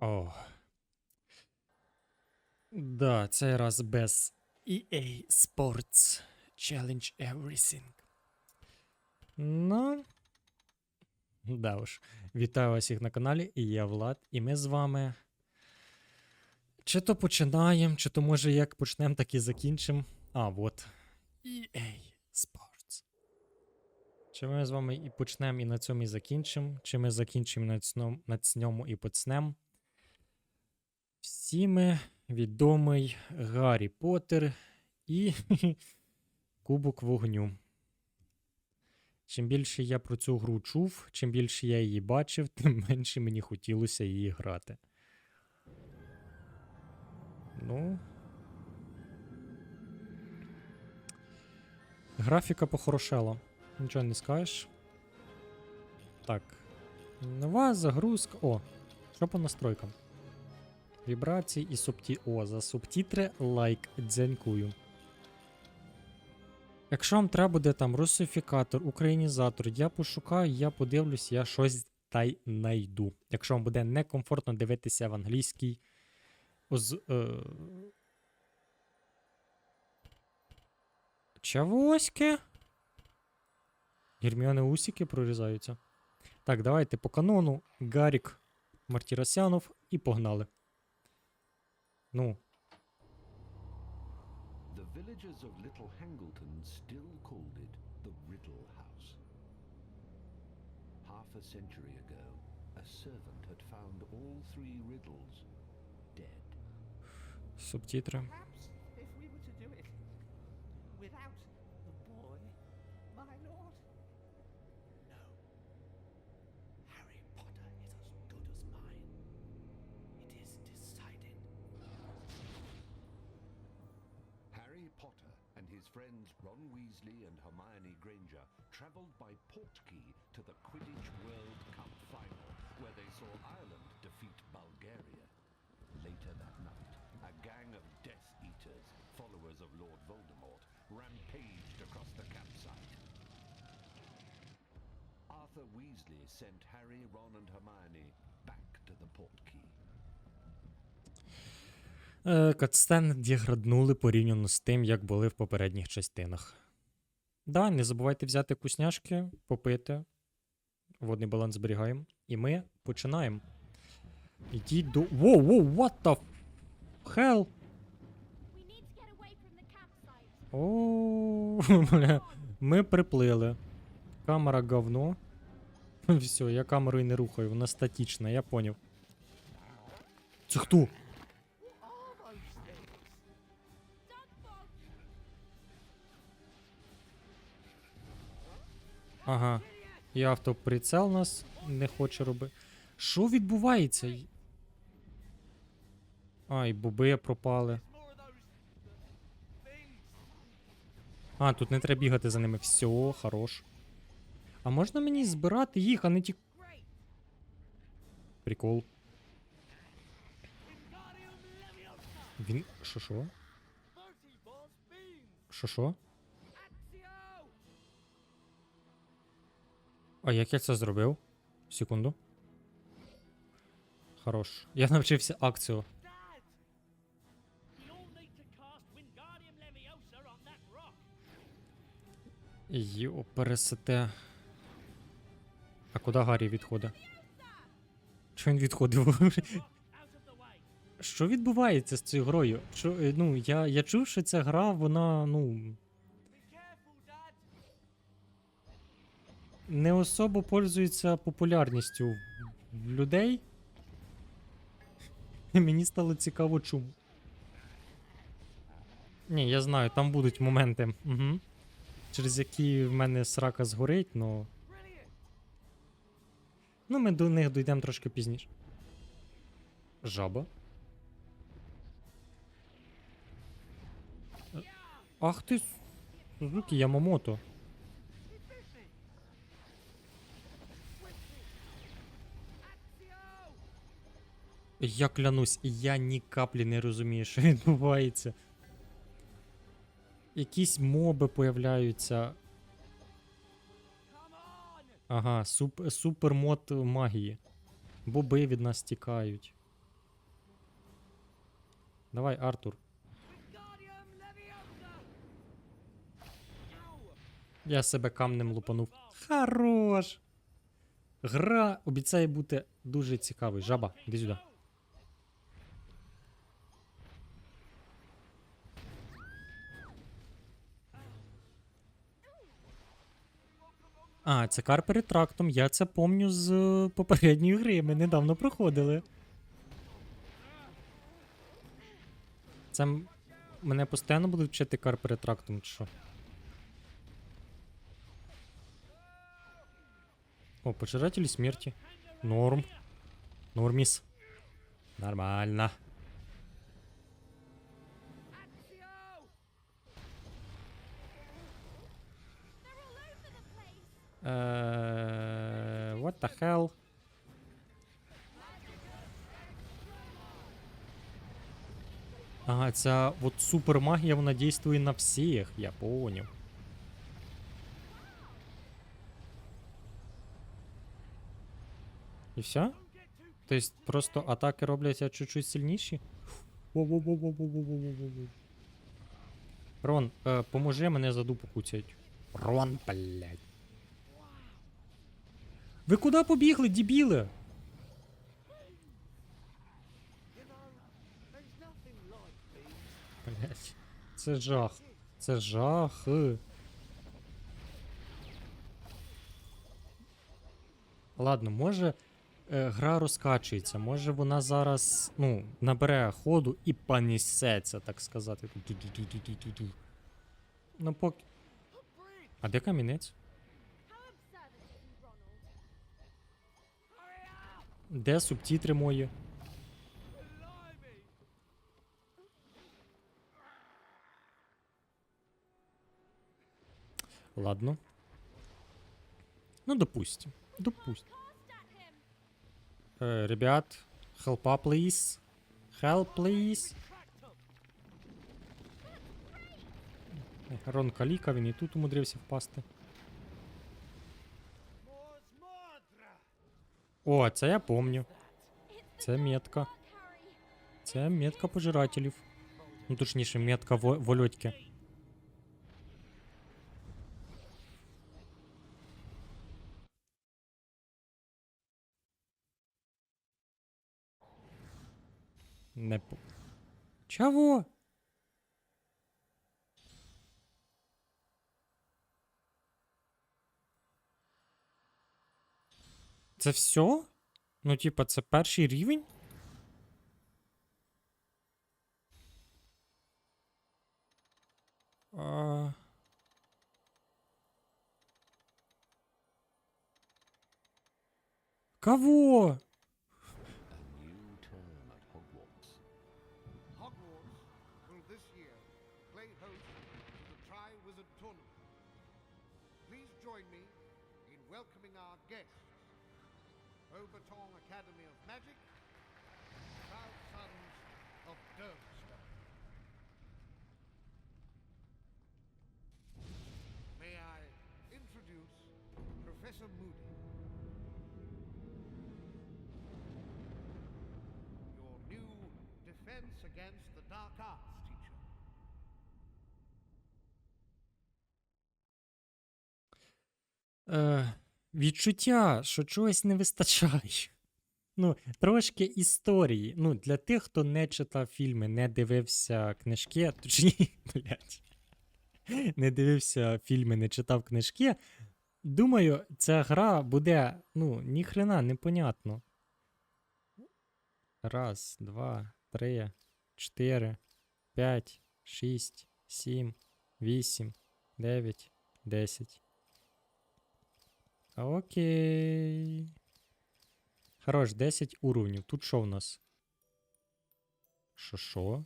О. Да, цей раз без EA Sports Challenge Everything. Ну. Да уж. Вітаю вас всіх на каналі, і я Влад, і ми з вами. Чи то починаємо, чи то може як почнемо, так і закінчимо. А, от. EA Sports. Чи ми з вами і почнемо і на цьому і закінчимо, чи ми закінчимо на цьому, на цьому і почнемо. Всіми відомий Гаррі Поттер і Кубок вогню. Чим більше я про цю гру чув, чим більше я її бачив, тим менше мені хотілося її грати. Ну. Графіка похорошела. Нічого не скажеш. Так. Нова загрузка. О, що по настройкам? Вібрації і субті... О, за субтітри лайк. Дзянькую. Якщо вам треба буде там русифікатор, українізатор, я пошукаю, я подивлюсь, я щось та й найду. Якщо вам буде некомфортно дивитися в англійській. З, е... Чавоськи. Герміони усіки прорізаються. Так, давайте по канону. Гарік Мартіросянов і погнали. Ну, The villagers of Little Hangleton still called it the Riddle House. Half a century ago, a servant had found all three riddles dead. субтитри. Perhaps if we were to do it without friends Ron Weasley and Hermione Granger travelled by Portkey to the Quidditch World Cup final, where they saw Ireland defeat Bulgaria. Later that night, a gang of Death Eaters, followers of Lord Voldemort, rampaged across the campsite. Arthur Weasley sent Harry, Ron, and Hermione back to the Portkey. Е, Катстен деграднули порівняно з тим, як були в попередніх частинах. Да, не забувайте взяти вкусняшки, попити. Водний баланс зберігаємо. І ми починаємо. Ідіть до. Воу, воу, what the hell? О, бля. Ми приплили. Камера говно. Все, я камерою не рухаю, вона статічна, я поняв. Це хто? Ага. І автоприцел нас не хоче робити. Що відбувається? Й- Ай, боби пропали. А, тут не треба бігати за ними. Все, хорош. А можна мені збирати їх, а не ті. Прикол. Він. Що що? А як я це зробив? Секунду. Хорош. Я навчився акцію. Йо, пересете. А куди Гаррі відходить? Чого він відходив? Що відбувається з цією грою? Що, е, ну, я, я чув, що ця гра, вона, ну, не особо пользується популярністю в людей. І мені стало цікаво, чому. Ні, я знаю, там будуть моменти, угу, через які в мене срака згорить, но. Ну, ми до них дійдемо трошки пізніше. Жаба. Ах ти. Сузуки Ямамото. Я клянусь, я ні каплі не розумію, що відбувається. Якісь моби появляються. Ага, суп, супермод магії. Боби від нас тікають. Давай, Артур. Я себе камнем лупанув. Хорош! Гра обіцяє бути дуже цікавою. Жаба, іди сюди. А, це кар перед трактом. Я це помню з е, попередньої гри. Ми недавно проходили. Це мене постійно будуть вчити кар перед трактом, чи що? О, пожиратели смерти. Норм. Нормис. Нормально. Е, What the hell? Ага, ця от супермагія вона дійствує на всіх, я поняв. І все? Тобто просто атаки робляться чуть-чуть сильніші? Рон, е, поможи мене за дупу куцять. Рон, блядь. Ви куди побігли, being Блять. Це жах. Це жах. Ладно, може е, гра розкачується, може вона зараз ну, набере ходу і понесеться, так сказати. Ну поки. А де камінець? How absurd of you, Ronald. Де субтітри мої? Ладно. Ну, допустим. Допустим. Е, ребят, up, please. Help, please. Е, Рон Каліка, він і тут умудрився впасти. О, це я помню. Це метка. Це метка пожирателів. Ну, точніше, метка во- вольотьки. Не по... Чого? Це все? Ну, типа, це перший рівень? А... Кого? Please join me in welcoming our guest. Academy of Magic, proud sons of Durmstrang. May I introduce Professor Moody. Your new defense against the dark arts teacher. Е, відчуття, що чогось не вистачає. Ну, трошки історії. Ну, для тих, хто не читав фільми, не дивився книжки, точні, блядь, не дивився фільми, не читав книжки. Думаю, ця гра буде, ну, ніхрена, непонятно. Раз, два, три, чотири, п'ять, шість, сім, вісім, дев'ять, десять. Окей. Хорош, 10 уровнів. Тут що в нас? Що що?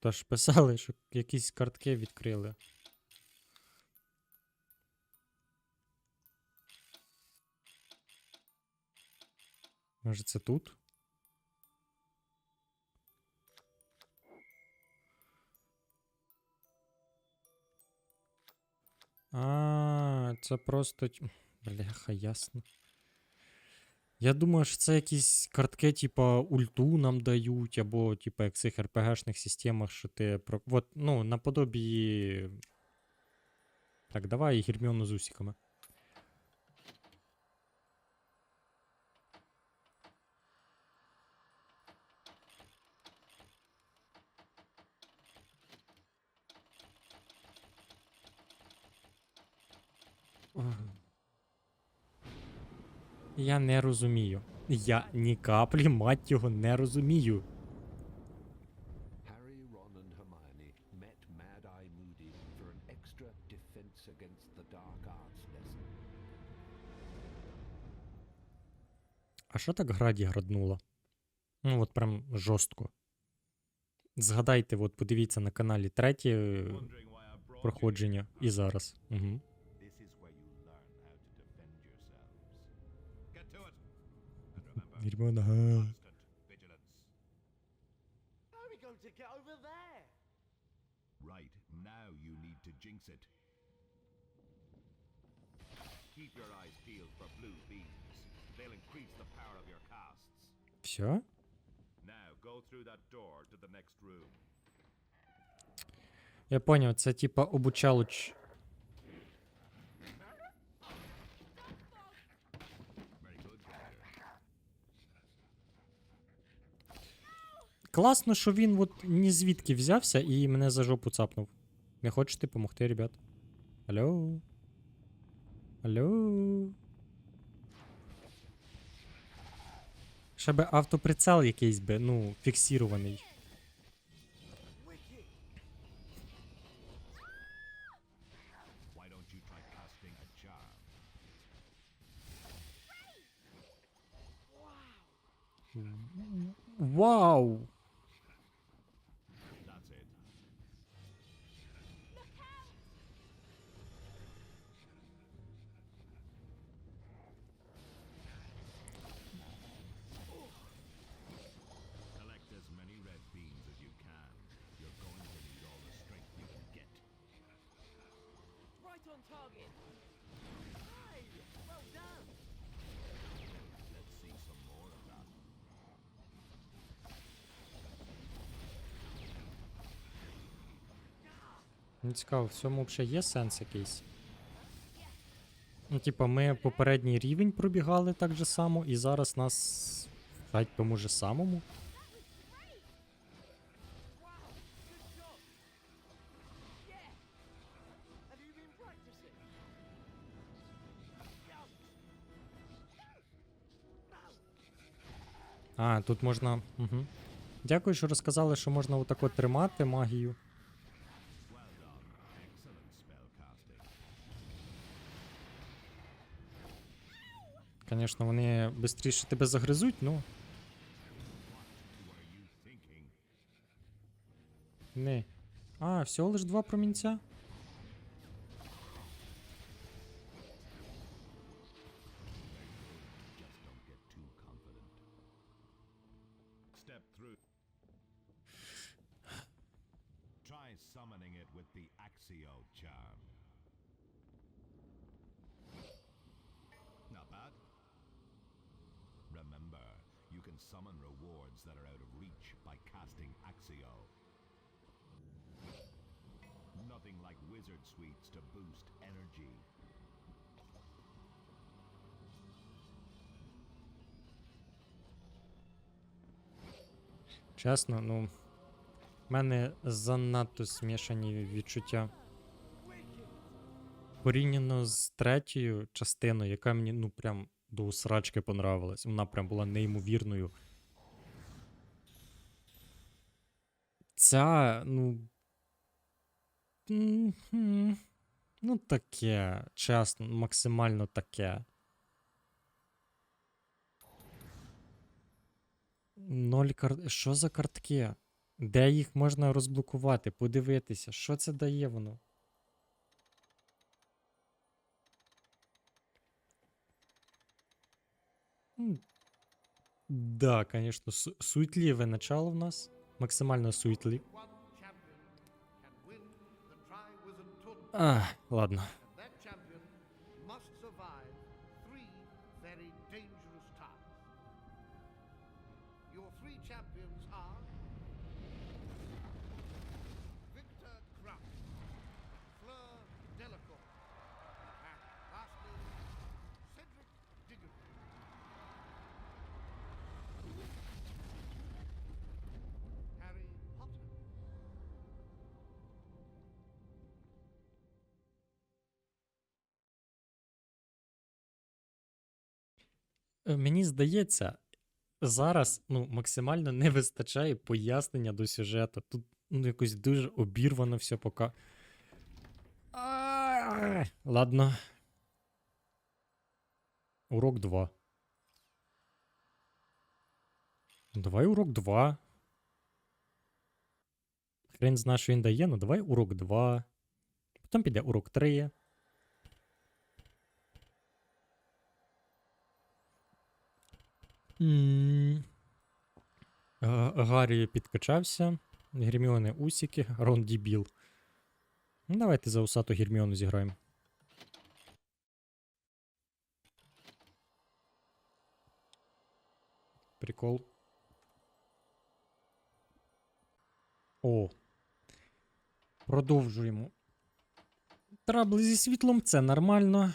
Та ж писали, що якісь картки відкрили. Може це тут? А, це просто. Бляха, ясно. Я думаю, що це якісь картки, типа ульту нам дають, або, типа, як в цих РПГшних системах, що ти. Про... От, ну, наподобі. Так, давай Герміону з усіками. Я не розумію. Я ні каплі, мать його, не розумію. А що так граді граднуло? Ну, от прям жорстко. Згадайте, от подивіться на каналі третє е, проходження і зараз. Угу. Over there? Right, now you need to jinx it. Keep your eyes peeled for blue beams. They'll increase the power of your casts. Все? Now go through that door to the next room. Я поняв, це типа обучалуч. Very good, Gander. Класно, що він от ні звідки взявся і мене за жопу цапнув. Не хочете допомогти, ребят? Алло? Алло? Ще би автоприцел якийсь би, ну, фіксірований. Вау! Мені цікаво, в цьому взагалі є сенс якийсь. Ну, типа, ми попередній рівень пробігали так же само, і зараз нас вчать тому же самому. А, тут можна. Угу. Дякую, що розказали, що можна отако тримати магію. Звісно, вони швидше тебе загризуть, ну. Не. А, всього лиш два промінця? Summoning it with the Axio charm. Can summon rewards that are out of reach by casting Axio. Nothing like wizard sweets to boost energy. Чесно, ну. В мене занадто смішані відчуття. Порівняно з третьою частиною, яка мені ну прям до усрачки понравилась. Вона прям була неймовірною. Ця, ну. Ну, таке, чесно, максимально таке. Ноль карт. Що за картки? Де їх можна розблокувати? Подивитися, що це дає воно? Да, конечно, су суетливое начало в нас. Максимально суетлив. А, ладно. Three champions are Мені здається, зараз ну, максимально не вистачає пояснення до сюжету. Тут ну, якось дуже обірвано все пока. Ладно. Урок 2. Давай урок 2. Хрен зна, що він дає, ну давай урок 2. Потім піде урок 3. Гаррі підкачався. Герміони усіки, Рон дібіл. Ну, давайте за усату Герміону зіграємо. Прикол. О. Продовжуємо. Трабли зі світлом це нормально.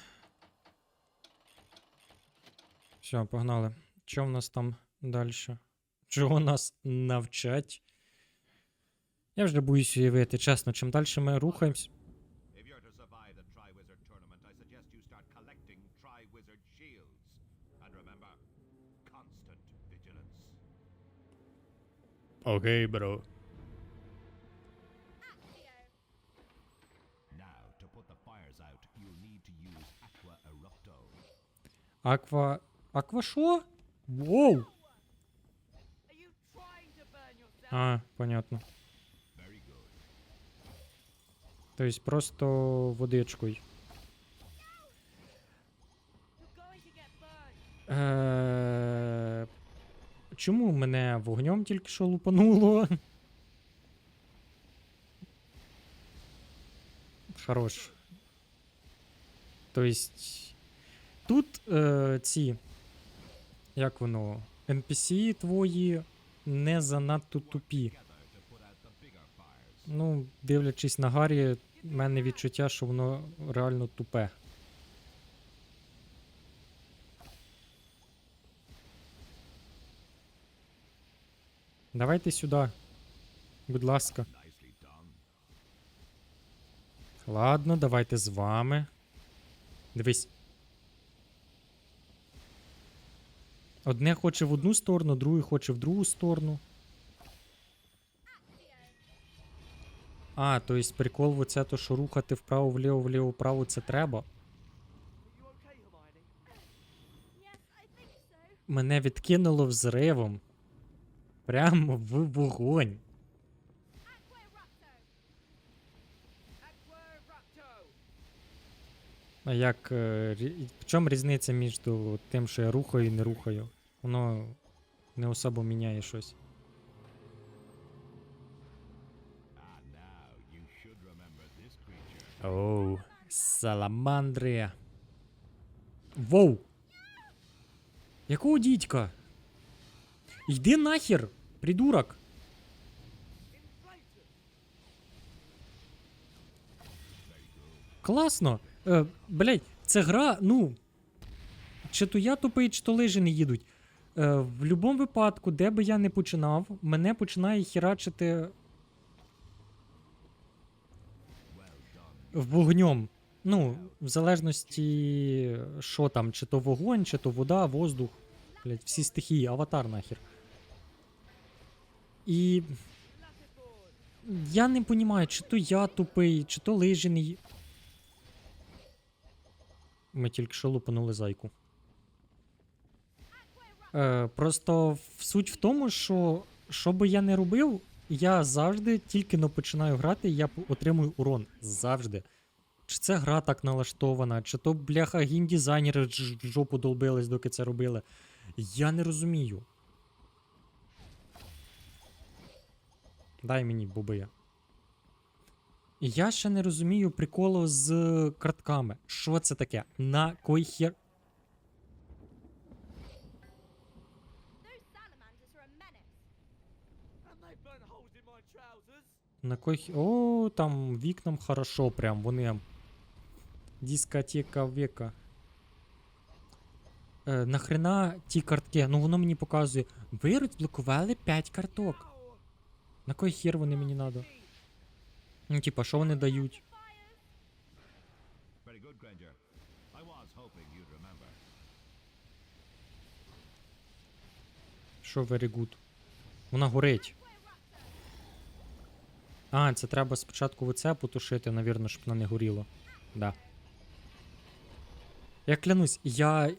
Все, погнали. Що в нас там далі? Чого нас навчать? Я вже боюсь уявити, чесно, чим далі ми рухаємось. If you're to survive the Triwizard Tournament, I suggest you start collecting Triwizard shields. And remember, constant vigilance. Окей, бро. Now, to put the fires out, you'll need to use Aqua Erupto. Аква. Аква що? Воу! А, понятно. Good. Тобто просто водичкою. Е... Чому мене вогнем тільки що лупануло? Хорош. Тобто. Тут е, ці. Як воно? NPC твої не занадто тупі. Ну, дивлячись на Гаррі, в мене відчуття, що воно реально тупе. Давайте сюди. Будь ласка. Ладно, давайте з вами. Дивись. Одне хоче в одну сторону, друге хоче в другу сторону. А, то есть прикол в оце то, що рухати вправо, вліво, вліво, вправо, це треба. Мене відкинуло взривом. Прямо в вогонь. А як. е, В чому різниця між тим, що я рухаю і не рухаю? Воно не особо міняє щось. Оу, саламандри. Воу! Якого дідька? Йди нахер, придурок. Класно. Е, блять, це гра, ну. Чи то я тупий, чи то лижі не їдуть. Е, в будь-якому випадку, де би я не починав, мене починає херачити. В вогнем. Ну, в залежності, що там, чи то вогонь, чи то вода, воздух. Блять, всі стихії, аватар нахер. І я не розумію, чи то я тупий, чи то ї- Ми тільки що лупанули зайку. Е, просто суть в тому, що що би я не робив, я завжди тільки но починаю грати, я отримую урон. Завжди. Чи це гра так налаштована, чи то бляха гімдизайнери жопу долбились, доки це робили. Я не розумію. Дай мені боби. Я ще не розумію приколу з картками. Що це таке? На кой хер. На кой. О, там вікнам хорошо, прям вони. Дискотека века. Е, нахрена ті картки? Ну воно мені показує. Ви розблокували 5 карток. На кой хер вони мені надо? Ну, типа, що вони дають? Хорошо, very good. Вона горить. А, це треба спочатку оце потушити, навірно, щоб вона не горіло. Да. Я клянусь, я.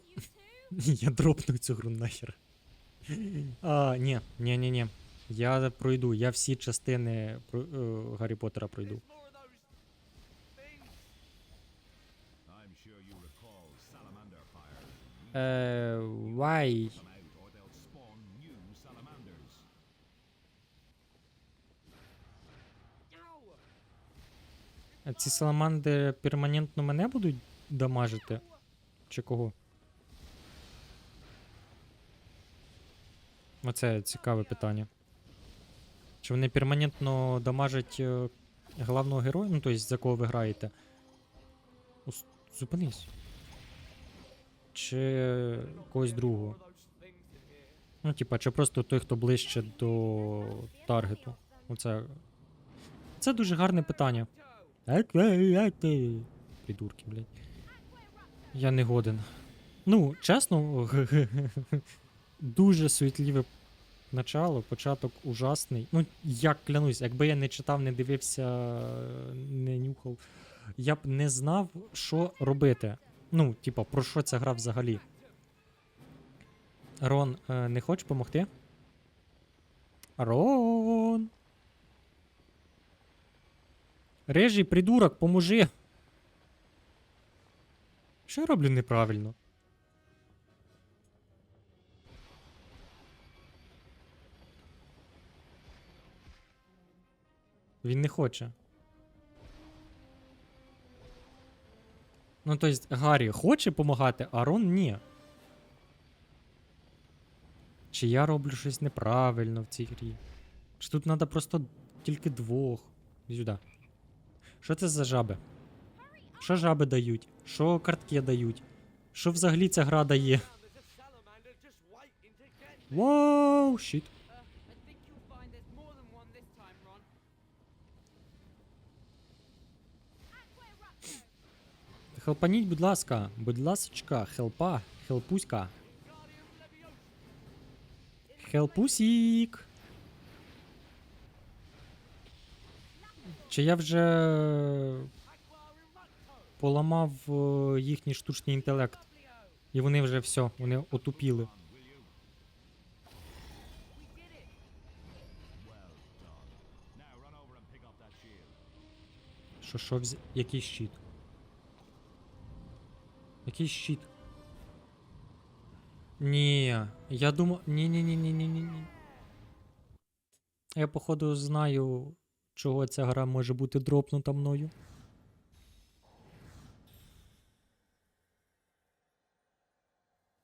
Я дропну цю гру нахер. А, ні, ні, ні, ні. Я пройду, я всі частини про, е, Гаррі Поттера пройду. There's more Ці саламанди перманентно мене будуть дамажити? Чи кого? Оце цікаве питання. Чи вони перманентно дамажать е, головного героя? Ну, тобто, за кого ви граєте? Зупинись. Чи когось другого? Ну, типа, чи просто той, хто ближче до таргету. Оце. Це дуже гарне питання. Придурки, блядь. Я не годен. Ну, чесно, дуже суетливе начало, початок ужасний. Ну, я клянусь, якби я не читав, не дивився, не нюхав, я б не знав, що робити. Ну, типа, про що ця гра взагалі. Рон, е, не хочеш допомогти? Рон. Режий, придурок, поможи. Що я роблю неправильно? Він не хоче. Ну, тобто, Гаррі хоче допомагати, а Рон ні. Чи я роблю щось неправильно в цій грі? Чи тут треба просто тільки двох? Сюди. Що це за жаби? Що жаби дають? Що картки дають? Що взагалі ця гра дає? Воу, щит. Хелпаніть, будь ласка. Будь ласочка, хелпа, хелпуська. Хелпусік. Чи я вже поламав е, їхній штучний інтелект? І вони вже все, вони отупіли. Що, що вз... Який щит? Який щит? Ні, я думав. Ні, ні, ні, ні, ні, ні, ні. Я, походу, знаю, чого ця гра може бути дропнута мною.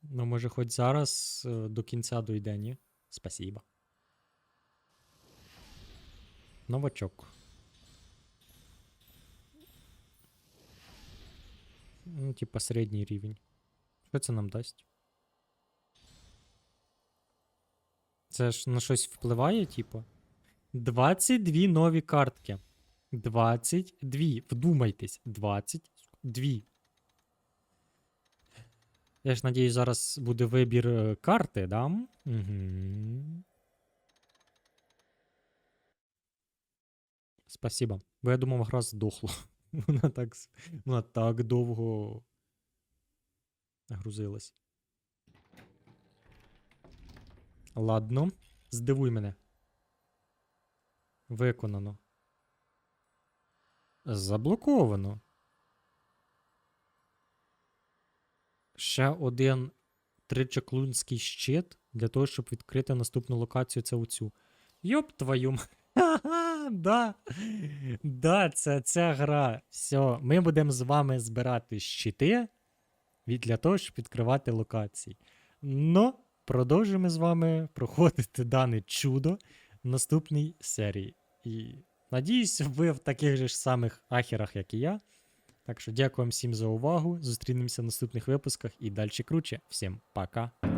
Ну, може, хоч зараз е, до кінця дойде, ні? Спасибо. Новачок. Ну, типа середній рівень. Що це нам дасть? Це ж на щось впливає, типу? 22 нові картки. 22. Вдумайтесь. 22. Я ж надіюсь, зараз буде вибір е, карти, да? Угу. Спасибо. Бо я думав, гра здохла. Вона так, вона так довго грузилась. Ладно, здивуй мене. Виконано. Заблоковано. Ще один тричаклунський щит для того, щоб відкрити наступну локацію. Це оцю. Йоп твою. Ха-ха, да. Да, це ця гра. Все, ми будемо з вами збирати щити для того, щоб відкривати локації. Ну, продовжимо з вами проходити дане чудо наступній серії. І надіюсь, ви в таких же ж самих ахерах, як і я. Так що дякую всім за увагу. Зустрінемося в наступних випусках і далі круче. Всім пока.